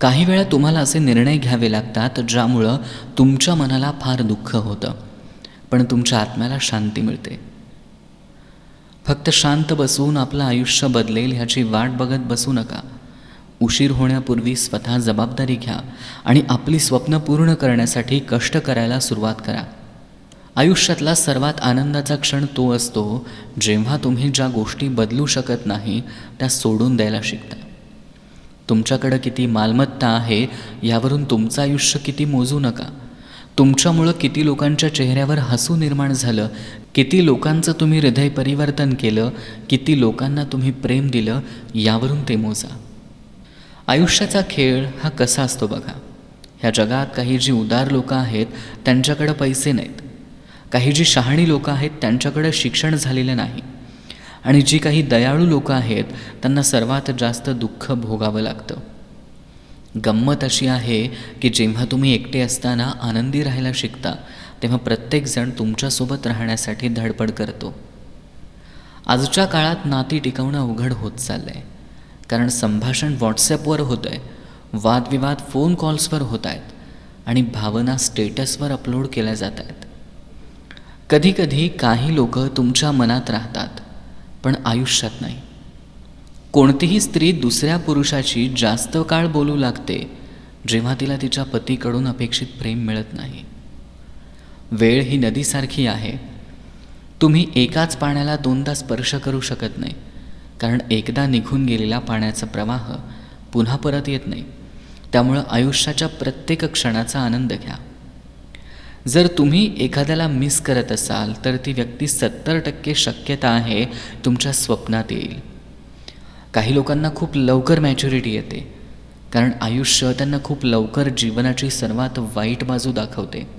काही वेळा तुम्हाला असे निर्णय घ्यावे लागतात ज्यामुळं तुमच्या मनाला फार दुःख होतं. पण तुमच्या आत्म्याला शांती मिळते. फक्त शांत बसून आपलं आयुष्य बदलेल ह्याची वाट बघत बसू नका. उशीर होण्यापूर्वी स्वतः जबाबदारी घ्या आणि आपली स्वप्न पूर्ण करण्यासाठी कष्ट करायला सुरुवात करा. आयुष्यातला सर्वात आनंदाचा क्षण तो असतो जेव्हा तुम्ही ज्या गोष्टी बदलू शकत नाही त्या सोडून द्यायला शिकता. तुमच्याकडं किती मालमत्ता आहे यावरून तुमचं आयुष्य किती मोजू नका. तुमच्यामुळं किती लोकांच्या चेहऱ्यावर हसू निर्माण झालं किती लोकांचं तुम्ही हृदय परिवर्तन केलं किती लोकांना तुम्ही प्रेम दिलं यावरून ते मोजा. आयुष्याचा खेळ हा कसा असतो बघा. ह्या जगात काही जी उदार लोकं आहेत त्यांच्याकडं पैसे नाहीत. काही जी शहाणी लोकं आहेत त्यांच्याकडं शिक्षण झालेलं नाही. आणि जी काही दयाळू लोकं आहेत त्यांना सर्वात जास्त दुःख भोगावं लागतं. गंमत अशी आहे की जेव्हा तुम्ही एकटे असताना आनंदी राहायला शिकता तेव्हा प्रत्येकजण तुमच्यासोबत राहण्यासाठी धडपड करतो. आजच्या काळात नाती टिकवणं अवघड होत चाललं आहे कारण संभाषण व्हॉट्सॲपवर होतं आहे वादविवाद फोन कॉल्सवर होत आहेत आणि भावना स्टेटसवर अपलोड केल्या जात आहेत कधीकधी काही लोक तुमच्या मनात राहतात पण आयुष्यात नाही. कोणतीही स्त्री दुसऱ्या पुरुषाची जास्त काळ बोलू लागते जेव्हा तिला तिच्या पतीकडून अपेक्षित प्रेम मिळत नाही. वेळ ही नदीसारखी आहे. तुम्ही एकाच पाण्याला दोनदा स्पर्श करू शकत नाही कारण एकदा निघून गेलेला पाण्याचा प्रवाह पुन्हा परत येत नाही. त्यामुळं आयुष्याच्या प्रत्येक क्षणाचा आनंद घ्या. जर तुम्ही एखाद्याला मिस करत असाल तर ती व्यक्ती सत्तर टक्के शक्यता आहे तुमच्या स्वप्नात येईल. काही लोकांना खूप लवकर मॅच्युरिटी येते कारण आयुष्य त्यांना खूप लवकर जीवनाची सर्वात वाईट बाजू दाखवते.